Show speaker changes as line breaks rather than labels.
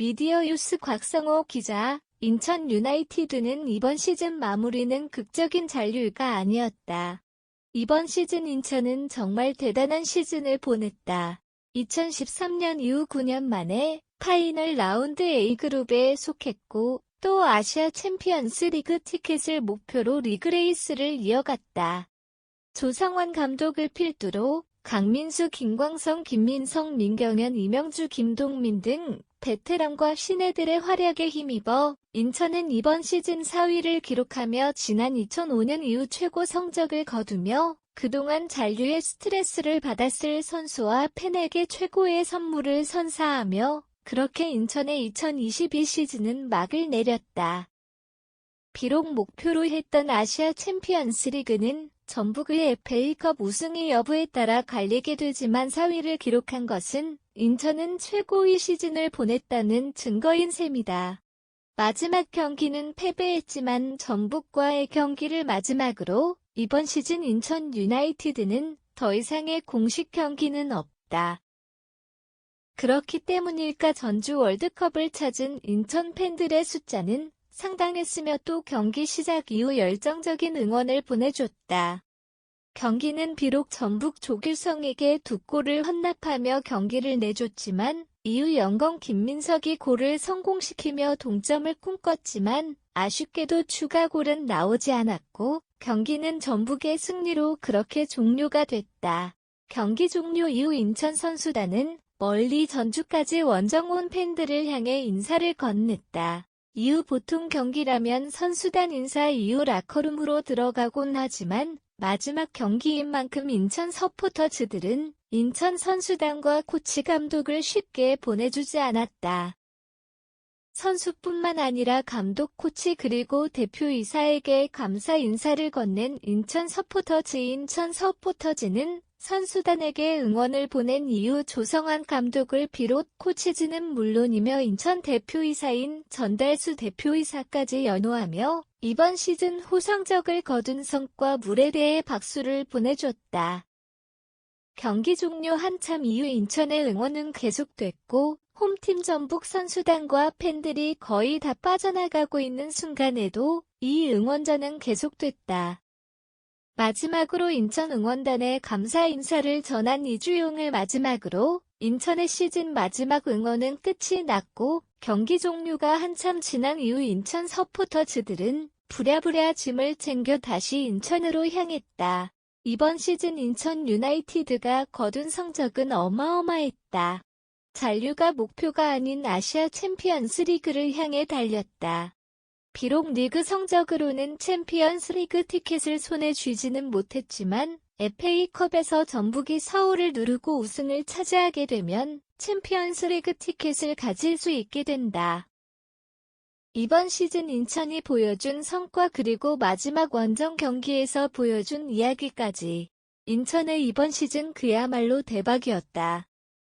미디어 유스 곽성호 기자, 인천 유나이티드는 이번 시즌 마무리는 극적인 잔류가 아니었다. 이번 시즌 인천은 정말 대단한 시즌을 보냈다. 2013년 이후 9년 만에 파이널 라운드 A그룹에 속했고 또 아시아 챔피언스 리그 티켓을 목표로 리그레이스를 이어갔다. 조상환 감독을 필두로 강민수, 김광성, 김민성, 민경현, 이명주, 김동민 등 베테랑과 신예들의 활약에 힘입어 인천은 이번 시즌 4위를 기록하며 지난 2005년 이후 최고 성적을 거두며 그동안 잔류의 스트레스를 받았을 선수와 팬에게 최고의 선물을 선사하며 그렇게 인천의 2022 시즌은 막을 내렸다. 비록 목표로 했던 아시아 챔피언스 리그는 전북의 FA컵 우승의 여부에 따라 갈리게 되지만 4위를 기록한 것은 인천은 최고의 시즌을 보냈다는 증거인 셈이다. 마지막 경기는 패배했지만 전북과의 경기를 마지막으로 이번 시즌 인천 유나이티드는 더 이상의 공식 경기는 없다. 그렇기 때문일까 전주 월드컵을 찾은 인천 팬들의 숫자는 상당했으며 또 경기 시작 이후 열정적인 응원을 보내줬다. 경기는 비록 전북 조규성에게 두 골을 헌납하며 경기를 내줬지만 이후 영건 김민석이 골을 성공시키며 동점을 꿈꿨지만 아쉽게도 추가골은 나오지 않았고 경기는 전북의 승리로 그렇게 종료가 됐다. 경기 종료 이후 인천 선수단은 멀리 전주까지 원정온 팬들을 향해 인사를 건넸다. 이후 보통 경기라면 선수단 인사 이후 라커룸으로 들어가곤 하지만 마지막 경기인 만큼 인천 서포터즈들은 인천 선수단과 코치 감독을 쉽게 보내주지 않았다. 선수뿐만 아니라 감독, 코치 그리고 대표이사에게 감사 인사를 건넨 인천 서포터즈 인천 서포터즈는 선수단에게 응원을 보낸 이후 조성환 감독을 비롯 코치진은 물론이며 인천 대표이사인 전달수 대표이사까지 연호하며 이번 시즌 호성적을 거둔 성과 물에 대해 박수를 보내줬다. 경기 종료 한참 이후 인천의 응원은 계속됐고 홈팀 전북 선수단과 팬들이 거의 다 빠져나가고 있는 순간에도 이 응원전은 계속됐다. 마지막으로 인천 응원단에 감사 인사를 전한 이주용을 마지막으로 인천의 시즌 마지막 응원은 끝이 났고 경기 종료가 한참 지난 이후 인천 서포터즈들은 부랴부랴 짐을 챙겨 다시 인천으로 향했다. 이번 시즌 인천 유나이티드가 거둔 성적은 어마어마했다. 잔류가 목표가 아닌 아시아 챔피언스 리그를 향해 달렸다. 비록 리그 성적으로는 챔피언스 리그 티켓을 손에 쥐지는 못했지만 FA컵에서 전북이 서울을 누르고 우승을 차지하게 되면 챔피언스 리그 티켓을 가질 수 있게 된다. 이번 시즌 인천이 보여준 성과 그리고 마지막 원정 경기에서 보여준 이야기까지 인천의 이번 시즌 그야말로 대박이었다.